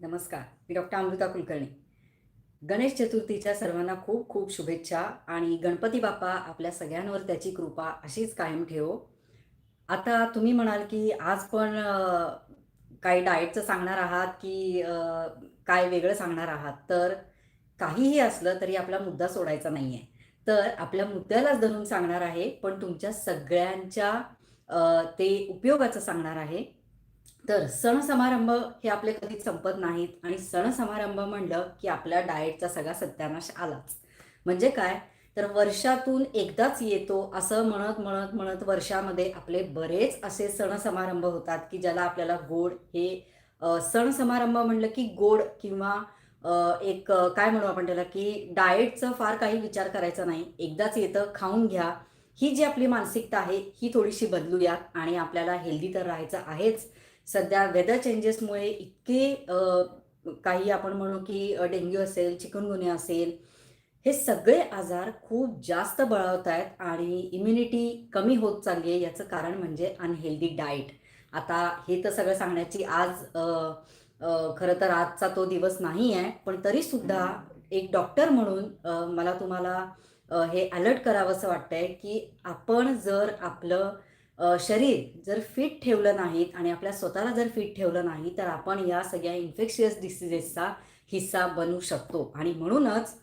नमस्कार मी डॉक्टर अमृता कुलकर्णी. गणेश चतुर्थीच्या सर्वांना खूप खूप शुभेच्छा आणि गणपती बाप्पा आपल्या सगळ्यांवर त्याची कृपा अशीच कायम ठेवो. आता तुम्ही म्हणाल की आज पण काही डाएटचं सांगणार आहात की काय वेगळं सांगणार आहात? तर काहीही असलं तरी आपला मुद्दा सोडायचा नाही आहे तर आपल्या मुद्द्यालाच धरून सांगणार आहे पण तुमच्या सगळ्यांच्या ते उपयोगाचं सांगणार आहे. तर सण समारंभ हे आपले कधीच संपत नाहीत आणि सण समारंभ म्हणलं की आपल्या डाएटचा सगळा सत्यानाश आलाच. म्हणजे काय? तर वर्षातून एकदाच येतो असं म्हणत म्हणत म्हणत वर्षामध्ये आपले बरेच असे सण समारंभ होतात की ज्याला आपल्याला गोड हे सण समारंभ म्हणलं की गोड किंवा एक काय म्हणू आपण त्याला की डाएटचं फार काही विचार करायचा नाही. एकदाच येतं खाऊन घ्या. ही जी आपली मानसिकता आहे ही थोडीशी बदलूयात आणि आपल्याला हेल्दी तर राहायचं आहेच. सध्या वेदर चेंजेसमुळे इतके काही आपण म्हणू की डेंग्यू असेल चिकनगुन्या असेल हे सगळे आजार खूप जास्त बळावत आहेत आणि इम्युनिटी कमी होत चालली आहे. याचं कारण म्हणजे अनहेल्दी डाएट आता हे तर सगळं सांगण्याची आज खरं तर आजचा तो दिवस नाही आहे पण तरीसुद्धा एक डॉक्टर म्हणून मला तुम्हाला हे अलर्ट करावंसं वाटतंय की आपण जर आपलं शरीर जर फिट ठेवलं नाहीत आणि आपल्या स्वतःला जर फिट ठेवलं नाही तर आपण या सगळ्या इन्फेक्शियस डिसिजेसचा हिस्सा बनू शकतो. आणि म्हणूनच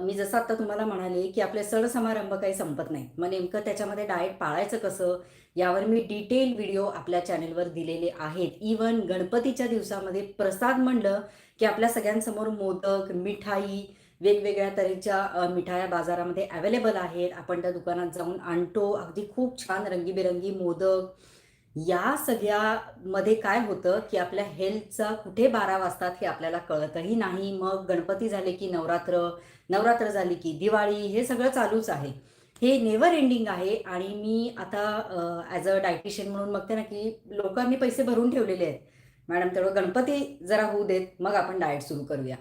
मी जसं आता तुम्हाला म्हणाले की आपले सण समारंभ काही संपत नाहीत. मग नेमकं त्याच्यामध्ये डाएट पाळायचं कसं? यावर मी डिटेल व्हिडिओ आपल्या चॅनेलवर दिलेले आहेत. इवन गणपतीच्या दिवसामध्ये प्रसाद म्हणलं की आपल्या सगळ्यांसमोर मोदक मिठाई वेगवेगळ्या तऱ्हेच्या मिठाया बाजारामध्ये अवेलेबल आहेत. आपण त्या दुकानात जाऊन आणतो. अगदी खूप छान रंगीबेरंगी मोदक. या सगळ्यामध्ये काय होतं की आपल्या हेल्थचा कुठे बारा वाजतात हे आपल्याला कळतही नाही. मग गणपती झाले की नवरात्र नवरात्र झाली की दिवाळी हे सगळं चालूच आहे. हे नेवर एंडिंग आहे आणि मी आता ॲज अ डायटिशियन म्हणून बघते ना की लोकांनी पैसे भरून ठेवलेले आहेत. मॅडम तेवढं गणपती जरा होऊ देत मग आपण डाएट सुरू करूया.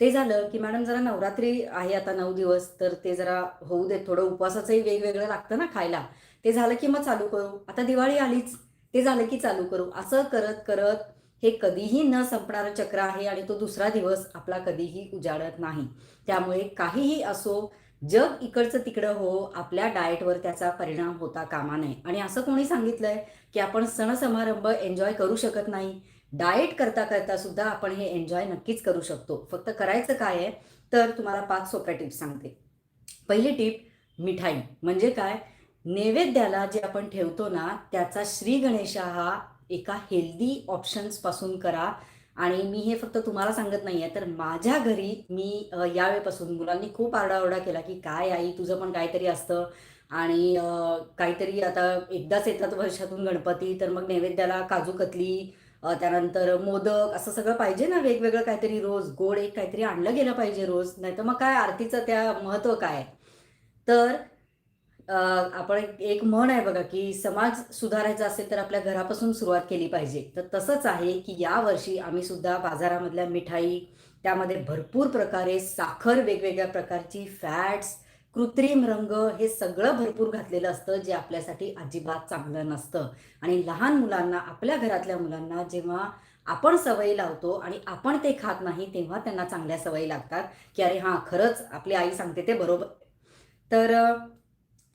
ते झालं की मॅडम जरा नवरात्री आहे आता नऊ दिवस तर ते जरा होऊ देत. थोडं उपवासाचंही वेगवेगळं लागतं ना खायला. ते झालं की मग चालू करू. आता दिवाळी आलीच. ते झालं की चालू करू. असं करत करत हे कधीही न संपणारं चक्र आहे आणि तो दुसरा दिवस आपला कधीही उजाडत नाही. त्यामुळे काहीही असो जग इकडचं तिकडं हो आपल्या डाएटवर त्याचा परिणाम होता कामा नये. आणि असं कोणी सांगितलंय की आपण सण समारंभ एन्जॉय करू शकत नाही? डाएट करता करता सुद्धा आपण हे एन्जॉय नक्कीच करू शकतो. फक्त करायचं काय आहे तर तुम्हाला पाच सोप्या टिप्स सांगते. पहिली टीप मिठाई. म्हणजे काय? नैवेद्याला जे आपण ठेवतो ना त्याचा श्री गणेशा हा एका हेल्दी ऑप्शन्सपासून करा. आणि मी हे फक्त तुम्हाला सांगत नाही आहे तर माझ्या घरी मी यावेळेपासून मुलांनी खूप आरडाओरडा केला की काय आई तुझं पण काहीतरी असतं. आणि काहीतरी आता एकदाच येतात वर्षातून गणपती तर मग नैवेद्याला काजू कतली त्यानंतर मोदक असं सगळं पाहिजे ना वेगवेगळं काहीतरी रोज गोड एक काहीतरी आणलं गेलं पाहिजे रोज नाही तर मग काय आरतीचं त्या महत्त्व काय तर आपण एक एक म्हण आहे बघा की समाज सुधारायचा असेल तर आपल्या घरापासून सुरुवात केली पाहिजे. तर तसंच आहे की यावर्षी आम्ही सुद्धा बाजारामधल्या मिठाई त्यामध्ये भरपूर प्रकारे साखर वेगवेगळ्या प्रकारची फॅट्स कृत्रिम रंग हे सगळं भरपूर घातलेलं असतं जे आपल्यासाठी अजिबात चांगलं नसतं. आणि लहान मुलांना आपल्या घरातल्या मुलांना जेव्हा आपण सवयी लावतो आणि आपण ते खात नाही तेव्हा त्यांना चांगल्या सवयी लागतात की अरे हां खरंच आपली आई सांगते ते बरोबर. तर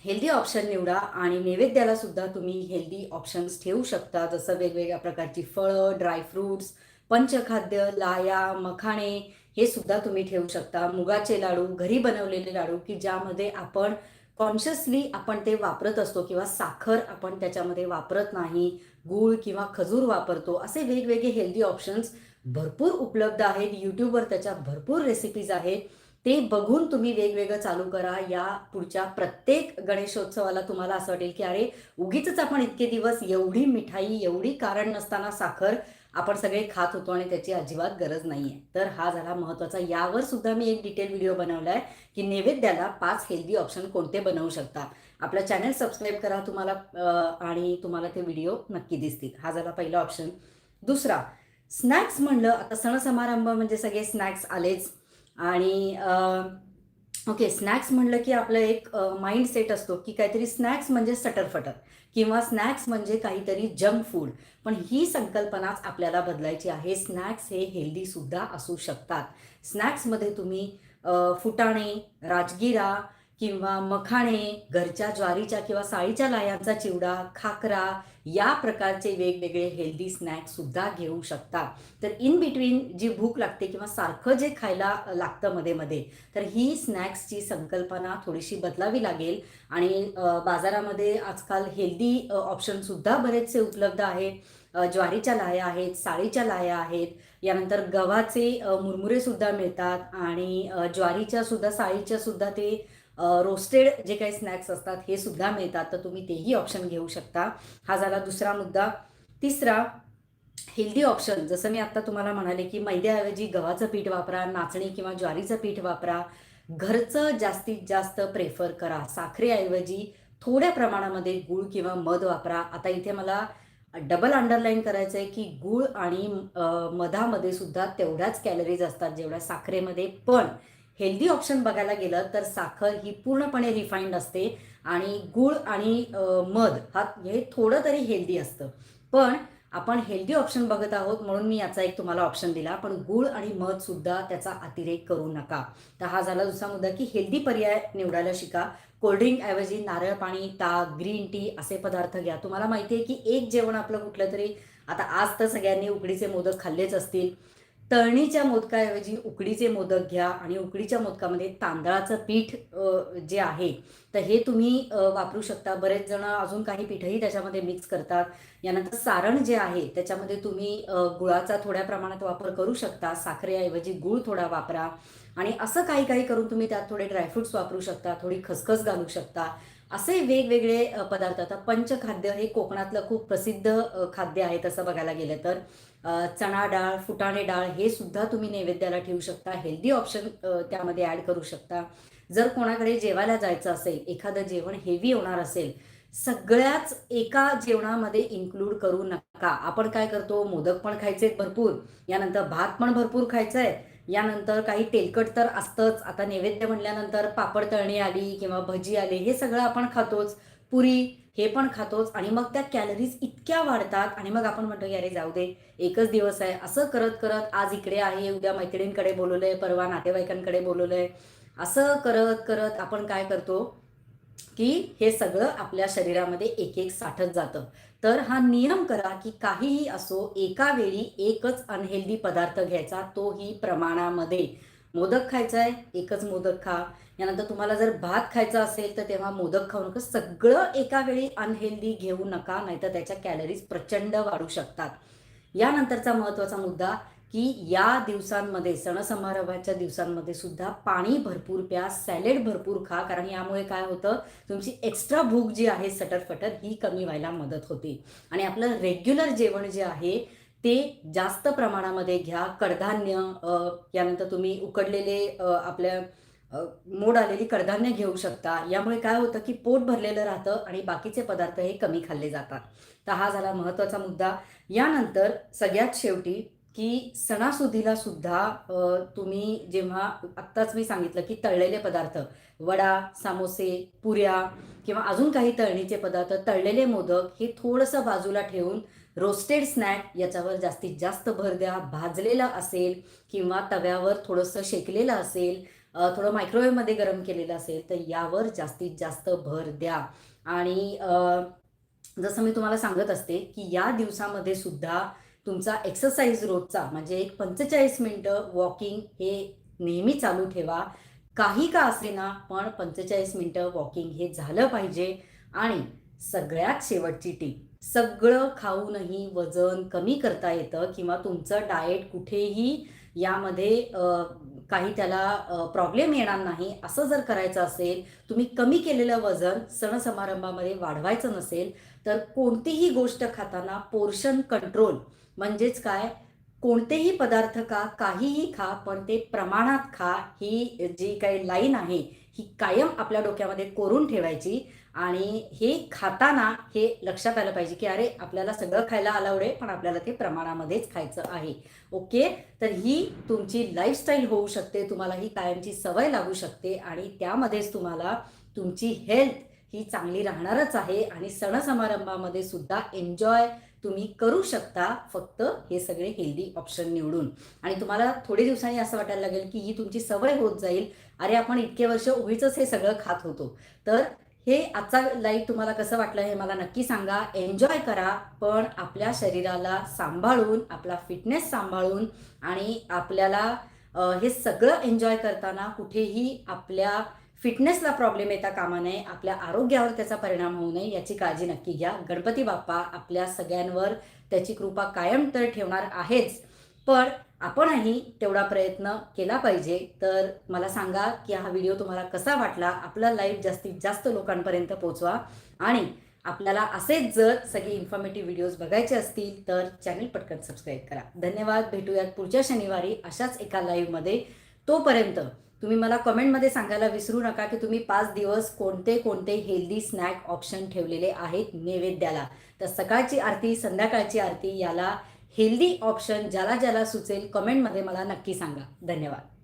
हेल्दी ऑप्शन निवडा आणि नैवेद्याला सुद्धा तुम्ही हेल्दी ऑप्शन्स ठेवू शकता. जसं वेगवेगळ्या प्रकारची फळं ड्रायफ्रूट्स पंचखाद्य लाया मखाणे हे सुद्धा तुम्ही ठेवू शकता. मुगाचे लाडू घरी बनवलेले लाडू की ज्यामध्ये आपण कॉन्शियसली आपण ते वापरत असतो किंवा साखर आपण त्याच्यामध्ये वापरत नाही गूळ किंवा खजूर वापरतो असे वेगवेगळे हेल्दी ऑप्शन्स भरपूर उपलब्ध आहेत. यूट्यूबवर त्याच्या भरपूर रेसिपीज आहेत. ते बघून तुम्ही वेगवेगळं चालू करा. या पुढच्या प्रत्येक गणेशोत्सवाला तुम्हाला असं वाटेल की अरे उगीच आपण इतके दिवस एवढी मिठाई एवढी कारण नसताना साखर आपण सगळे खात होतो आणि त्याची अजिबात गरज नाही आहे तर हा झाला महत्त्वाचा. यावर सुद्धा मी एक डिटेल व्हिडिओ बनवला आहे की नैवेद्याला पाच हेल्दी ऑप्शन कोणते बनवू शकता आपलं चॅनल सबस्क्राईब करा तुम्हाला आणि तुम्हाला ते व्हिडिओ नक्की दिसतील. हा झाला पहिला ऑप्शन दुसरा स्नॅक्स म्हणलं आता सण समारंभ म्हणजे सगळे स्नॅक्स आलेच. आणि ओके स्नॅक्स म्हणलं की आपलं एक माइंड सेट असतो की काहीतरी स्नॅक्स म्हणजे सटरफटर किंवा स्नॅक्स म्हणजे काहीतरी जंक फूड पण ही संकल्पनाच आपल्याला बदलायची आहे. स्नॅक्स हे हेल्दीसुद्धा असू शकतात. स्नॅक्समध्ये तुम्ही फुटाणे राजगिरा किंवा मखाणे घरच्या ज्वारीच्या किंवा साळीच्या लायांचा चिवडा खाकरा या प्रकारचे वेगवेगळे हेल्दी स्नॅक्ससुद्धा घेऊ शकता. तर इन बिटवीन जी भूक लागते किंवा सारखं जे खायला लागतं मध्ये मध्ये तर ही स्नॅक्सची संकल्पना थोडीशी बदलावी लागेल. आणि बाजारामध्ये आजकाल हेल्दी ऑप्शनसुद्धा बरेचसे उपलब्ध आहेत ज्वारीच्या लाया आहेत साळीच्या लाया आहेत. यानंतर गव्हाचे मुरमुरेसुद्धा मिळतात. आणि ज्वारीच्या सुद्धा साळीच्या सुद्धा ते रोस्टेड जे काही स्नॅक्स असतात हे सुद्धा मिळतात. तर तुम्ही तेही ऑप्शन घेऊ शकता. हा झाला दुसरा मुद्दा. तिसरा हेल्दी ऑप्शन जसं मी आत्ता तुम्हाला म्हणाले की मैद्याऐवजी गव्हाचं पीठ वापरा नाचणी किंवा ज्वारीचं पीठ वापरा. घरचं जास्तीत जास्त प्रेफर करा. साखरेऐवजी थोड्या प्रमाणामध्ये गूळ किंवा मध वापरा. आता इथे मला डबल अंडरलाईन करायचं आहे की गूळ आणि मधामध्ये सुद्धा तेवढ्याच कॅलरीज असतात जेवढ्या साखरेमध्ये. पण हेल्दी ऑप्शन बघायला गेलं तर साखर ही पूर्णपणे रिफाईंड असते आणि गूळ आणि मध हा हे थोडं तरी हेल्दी असतं. पण आपण हेल्दी ऑप्शन बघत आहोत म्हणून मी याचा एक तुम्हाला ऑप्शन दिला. पण गूळ आणि मध सुद्धा त्याचा अतिरेक करू नका. तर हा झाला दुसरा मुद्दा की हेल्दी पर्याय निवडायला शिका. कोल्ड्रिंक ऐवजी नारळ पाणी ताक ग्रीन टी असे पदार्थ घ्या. तुम्हाला माहिती आहे की एक जेवण आपलं कुठलं तरी आता आज तर सगळ्यांनी उकडीचे मोदक खाल्लेच असतील. तळणीच्या मोदकाऐवजी उकडीचे मोदक घ्या आणि उकडीच्या मोदकामध्ये तांदळाचं पीठ जे आहे तर हे तुम्ही वापरू शकता. बरेच जण अजून काही पीठही त्याच्यामध्ये मिक्स करतात. यानंतर सारण जे आहे त्याच्यामध्ये तुम्ही गुळाचा थोड्या प्रमाणात वापर करू शकता. साखरेऐवजी गूळ थोडा वापरा. आणि असं काही काही करून तुम्ही त्यात थोडे ड्रायफ्रुट्स वापरू शकता थोडी खसखस घालू शकता. असे वेगवेगळे पदार्थ आता पंचखाद्य हे कोकणातलं खूप प्रसिद्ध खाद्य आहे तसं बघायला गेलं तर. चणा डाळ फुटाणे डाळ हे सुद्धा तुम्ही नैवेद्याला ठेवू शकता. हेल्दी ऑप्शन त्यामध्ये ॲड करू शकता. जर कोणाकडे जेवायला जायचं असेल एखादं जेवण हेवी होणार असेल सगळ्याच एका जेवणामध्ये इन्क्लूड करू नका. आपण काय करतो मोदक पण खायचे भरपूर यानंतर भात पण भरपूर खायचा आहे यानंतर काही तेलकट तर असतंच. आता नैवेद्य म्हणल्यानंतर पापड तळणी आली किंवा भजी आली हे सगळं आपण खातोच. पुरी हे पण खातोच. आणि मग त्या कॅलरीज इतक्या वाढतात. आणि मग आपण म्हणतो की अरे जाऊ दे. एकच दिवस आहे. असं करत करत आज इकडे आहे उद्या मैत्रिणींकडे बोलवलंय परवा नातेवाईकांकडे बोलवलंय. असं करत करत आपण काय करतो? की हे सगळं आपल्या शरीरामध्ये एक एक साठत जातं. तर हा नियम करा की काहीही असो एका वेळी एकच अनहेल्दी पदार्थ घ्यायचा तोही प्रमाणामध्ये. मोदक खायचा आहे एकच मोदक खा. यानंतर तुम्हाला जर भात खायचा असेल तर तेव्हा मोदक खाऊ नका. सगळं एका वेळी अनहेल्दी घेऊ नका नाहीतर त्याच्या कॅलरीज प्रचंड वाढू शकतात. यानंतरचा महत्त्वाचा मुद्दा की या दिवसांमध्ये सणसमारंभाच्या दिवसांमध्ये सुद्धा पाणी भरपूर प्या सॅलेड भरपूर खा कारण यामुळे काय होतं तुमची एक्स्ट्रा भूक जी आहे सटरफटर ही कमी व्हायला मदत होते. आणि आपलं रेग्युलर जेवण जे आहे ते जास्त प्रमाणामध्ये घ्या. कडधान्य यानंतर तुम्ही उकडलेले आपल्या मोड आलेली कडधान्य घेऊ शकता. यामुळे काय होतं की पोट भरलेलं राहतं आणि बाकीचे पदार्थ हे कमी खाल्ले जातात. तर हा झाला महत्त्वाचा मुद्दा. यानंतर सगळ्यात शेवटी की सणासुदीला सुद्धा तुम्ही जेव्हा आत्ताच मी सांगितलं की तळलेले पदार्थ वडा सामोसे पुऱ्या किंवा अजून काही तळणीचे पदार्थ तळलेले मोदक हे थोडंसं बाजूला ठेवून रोस्टेड स्नॅक याच्यावर जास्तीत जास्त भर द्या. भाजलेलं असेल किंवा तव्यावर थोडंसं शेकलेलं असेल थोडं मायक्रोवेव्हमध्ये गरम केलेलं असेल तर यावर जास्तीत जास्त भर द्या. आणि जसं मी तुम्हाला सांगत असते की या दिवसामध्ये सुद्धा तुमचा एक्सरसाइज रोजचा म्हणजे एक पंचेचाळीस मिनटं वॉकिंग हे नेहमी चालू ठेवा. काही का असेना पण पंचेचाळीस मिनटं वॉकिंग हे झालं पाहिजे. आणि सगळ्यात शेवटची टीप सगळं खाऊनही वजन कमी करता येतं किंवा तुमचं डाएट कुठेही यामध्ये काही त्याला प्रॉब्लेम येणार नाही. असं जर करायचं असेल तुम्ही कमी केलेलं वजन सणसमारंभामध्ये वाढवायचं नसेल तर कोणतीही गोष्ट खाताना पोर्शन कंट्रोल म्हणजेच काय? कोणतेही पदार्थ खा काहीही खा पण ते प्रमाणात खा ही जी काही लाईन आहे ही कायम आपल्या डोक्यामध्ये कोरून ठेवायची. आणि हे खाताना हे लक्षात आलं पाहिजे की अरे आपल्याला सगळं खायला अलाउड आहे पण आपल्याला ते प्रमाणामध्येच खायचं आहे. ओके तर ही तुमची लाईफस्टाईल होऊ शकते तुम्हाला ही कायमची सवय लागू शकते आणि त्यामध्येच तुम्हाला तुमची हेल्थ ही चांगली राहणारच आहे आणि सण समारंभामध्ये सुद्धा एन्जॉय तुम्ही करू शकता फक्त हे सगळे हेल्दी ऑप्शन निवडून. आणि तुम्हाला थोडे दिवसांनी असं वाटायला लागेल की ही तुमची सवय होत जाईल. अरे आपण इतके वर्ष उभीच हे सगळं खात होतो. तर हे आजचा लाईव्ह तुम्हाला कसं वाटलं हे मला नक्की सांगा. एन्जॉय करा पण आपल्या शरीराला सांभाळून आपला फिटनेस सांभाळून आणि आपल्याला हे सगळं एन्जॉय करताना कुठेही आपल्या फिटनेसला प्रॉब्लेम येता कामा नये आपल्या आरोग्यावर त्याचा परिणाम होऊ नये याची काळजी नक्की घ्या. गणपती बाप्पा आपल्या सगळ्यांवर त्याची कृपा कायम तर ठेवणार आहेच. पण आपणही तेवढा प्रयत्न केला पाहिजे. तर मला सांगा की हा व्हिडिओ तुम्हाला कसा वाटला? आपला लाईव्ह जास्तीत जास्त लोकांपर्यंत पोहोचवा. आणि आपल्याला असेच जर सगळे इन्फॉर्मेटिव्ह व्हिडिओज बघायचे असतील तर चॅनल पटकन सबस्क्राईब करा. धन्यवाद. भेटूयात पुढच्या शनिवारी अशाच एका लाईव्हमध्ये तोपर्यंत तुम्ही मला कमेंटमध्ये सांगायला विसरू नका की तुम्ही पाच दिवस कोणते कोणते हेल्दी स्नॅक ऑप्शन ठेवलेले आहेत नैवेद्याला. तर सकाळची आरती संध्याकाळची आरती याला हेल्दी ऑप्शन ज्याला ज्याला सुचेल कमेंटमध्ये मला नक्की सांगा. धन्यवाद.